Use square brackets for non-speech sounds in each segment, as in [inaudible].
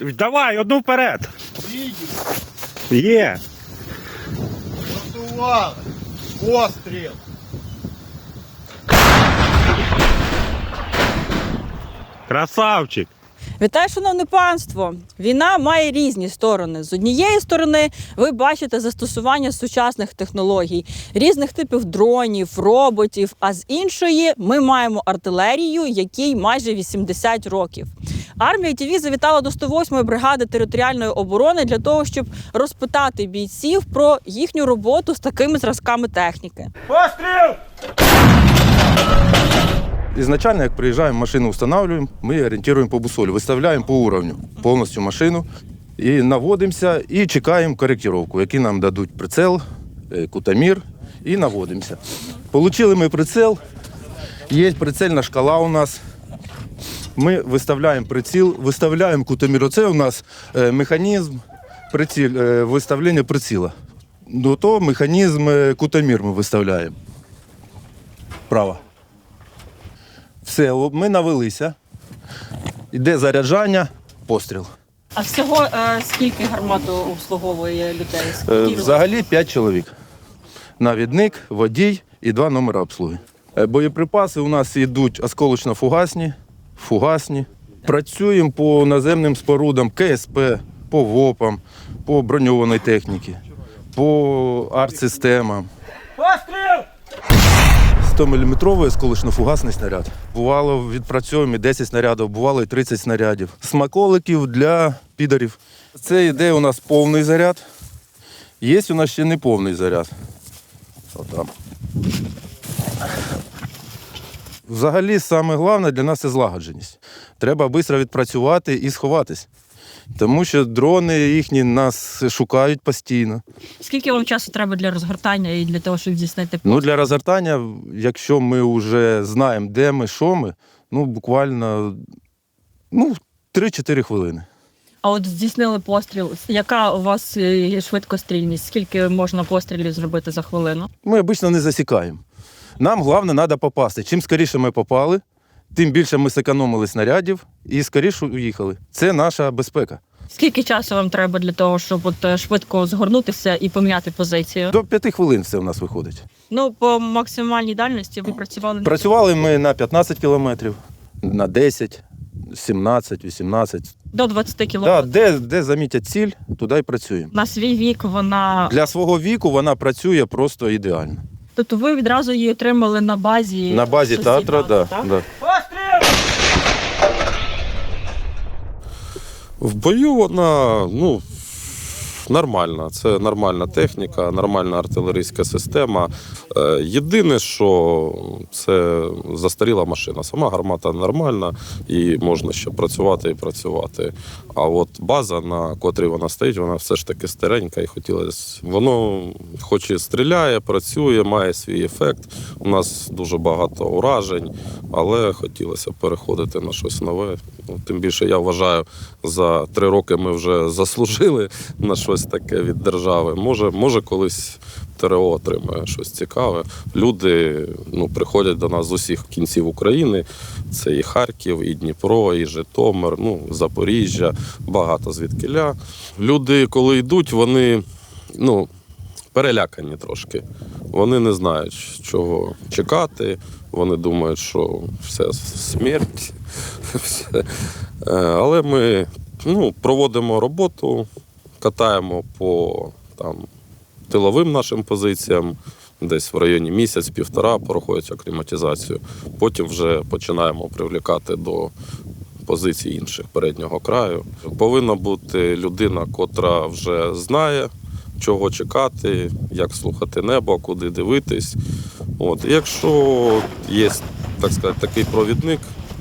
Давай, одну вперед. Є. готували. Постріл. Красавчик. Вітаю, шановне панство! Війна має різні сторони. З однієї сторони, ви бачите застосування сучасних технологій, різних типів дронів, роботів. А з іншої, ми маємо артилерію, якій майже 80 років. Армія ТВ завітала до 108-ї бригади територіальної оборони для того, щоб розпитати бійців про їхню роботу з такими зразками техніки. Постріл! Изначально, як приїжджаємо, машину встановлюємо, ми орієнтуємо по бусолю, виставляємо по уровню повністю машину і наводимося і чекаємо коректировку, які нам дадуть прицел, е, кутамір і наводимося. Получили ми прицел, є прицельна шкала у нас. Ми виставляємо приціл, виставляємо кутамір. Оце у нас е, механізм приціл, е, виставлення приціла. До того механізм е, кутамір ми виставляємо. Право. Все, ми навелися. Іде заряджання, постріл. А всього е, скільки гармат обслуговує людей? Е, Взагалі 5 чоловік. Навідник, водій і два номери обслуги. Боєприпаси у нас йдуть осколочно-фугасні, фугасні. Працюємо по наземним спорудам КСП, по ВОПам, по броньованій техніці, по арт-системам. Постріл! 100-мм осколочно-фугасний снаряд. Бувало, відпрацьовуємо і 10 снарядів, бувало і 30 снарядів. Смаколиків для підарів. Це йде у нас повний заряд. Є у нас ще не повний заряд. Отам. Взагалі, саме головне для нас це злагодженість. Треба швидко відпрацювати і сховатись. Тому що дрони їхні нас шукають постійно. Скільки вам часу треба для розгортання і для того, щоб здійснити Ну, для розгортання, якщо ми вже знаємо, де ми, що ми, ну, буквально ну, 3-4 хвилини. А от здійснили постріл. Яка у вас е, швидкострільність? Скільки можна пострілів зробити за хвилину? Ми обично не засікаємо. Нам головне треба попасти. Чим скоріше ми попали, тим більше ми зекономили снарядів і скоріше уїхали. Це наша безпека. Скільки часу вам треба для того, щоб от е, швидко згорнутися і поміняти позицію? До 5 хвилин все у нас виходить. Ну, по максимальній дальності ви працювали Працювали ми на 15 кілометрів, на 10, 17, 18. до 20 Да, кілометрів. де, де замітять ціль, туди й працюємо. На свій вік вона Для свого віку вона працює просто ідеально. Тобто ви відразу її отримали на базі На базі театру, да, так? да. В бою вона ну, нормальна. Це нормальна техніка, нормальна артилерійська система. Е, Єдине, що це застаріла машина. Сама гармата нормальна і можна ще працювати і працювати. А от база, на котрій вона стоїть, вона все ж таки старенька і хотілося. Воно хоч і стріляє, працює, має свій ефект. У нас дуже багато уражень, але хотілося переходити на щось нове. Ну, Тим більше я вважаю, за три роки ми вже заслужили на щось таке від держави. Може, може колись ТРО отримає щось цікаве. Люди ну, приходять до нас з усіх кінців України. Це і Харків, і Дніпро, і Житомир, ну, Запоріжжя, багато звідкиля. Люди, коли йдуть, вони ну, перелякані трошки. Вони не знають, чого чекати. Вони думають, що все смерть. [laughs] Все. Е, Але ми ну, проводимо роботу, катаємо по там, тиловим нашим позиціям. Десь в районі місяць-півтора проходять акліматизацію. Потім вже починаємо привлікати до позицій інших переднього краю. Повинна бути людина, котра вже знає, чого чекати, як слухати небо, куди дивитись. От. Якщо є так сказати, такий провідник,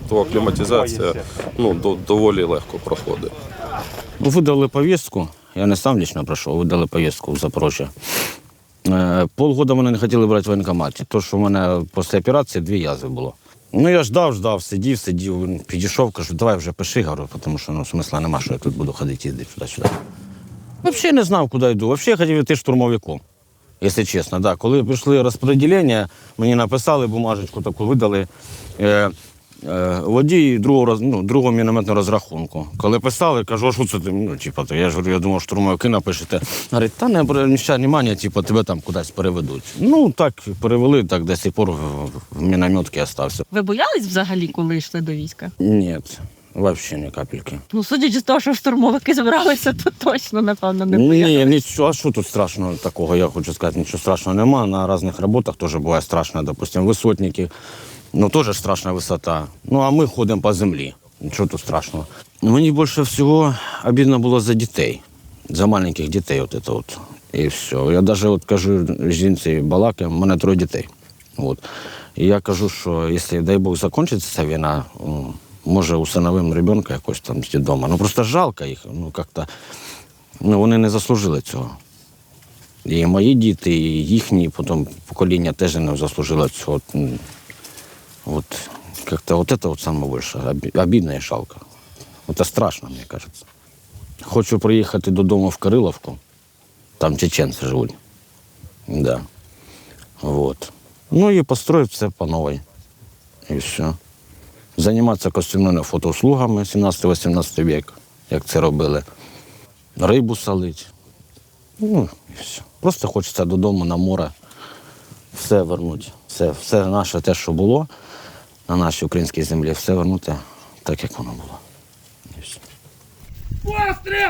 то акліматизація ну, до- доволі легко проходить. Видали повістку. Я не сам лично пройшов, видали повістку в Запорожжя. Е, Полгода мене не хотіли брати в воєнкоматі, тому що в мене після операції дві язви було. Ну, я ждав, ждав, сидів, сидів, підійшов, кажу, давай вже пиши, говорю, тому що ну, смисла нема, що я тут буду ходити, їздити туди-сюди. Взагалі не знав, куди йду. Взагалі я хотів йти штурмовиком, якщо чесно. Да. Коли прийшли розподілення, мені написали бумажечку таку, видали. Е, Водій другого, ну, другого мінометного розрахунку. Коли писали, кажу, а що це ти? Ну, типу, то я ж говорю, я думав, штурмовики напишете. Говорить, та не обращай внимання, типу, тебе там кудись переведуть. Ну, так перевели, так до сих пор в, в мінометці остався. Ви боялись взагалі, коли йшли до війська? Ні, взагалі ні капельки. Ну, судячи з того, що штурмовики збиралися, то точно, напевно, не Ні, нічого, а що тут страшного такого, я хочу сказати, нічого страшного нема. На різних роботах теж буває страшно, допустимо, висотники, ну теж страшна висота. Ну а ми ходимо по землі. Нічого тут страшного. Мені більше всього обідно було за дітей, за маленьких дітей. От це от. І все. Я навіть от кажу жінці балакаю, в мене троє дітей. От. І я кажу, що якщо, дай Бог, закінчиться ця війна, може, усиновим ребенка якось там вдома. Ну просто жалко їх. Ну, як-то, ну, вони не заслужили цього. І мої діти, і їхні потім покоління теж не заслужили цього. От, м, от как-то вот это вот самое больше обидно и жалко. Это страшно, мне кажется. Хочу приїхати додому в Кириловку. Там чеченці живуть. Да. Вот. Ну і построїть все по новій. І все. Займатися костюмними фотоуслугами 17-18 вік, як це робили. Рибу солить. Ну, і все. Просто хочеться додому на море. Все вернути. Все, все наше те, що було на нашій українській землі, все вернути так, як воно було. Постріл!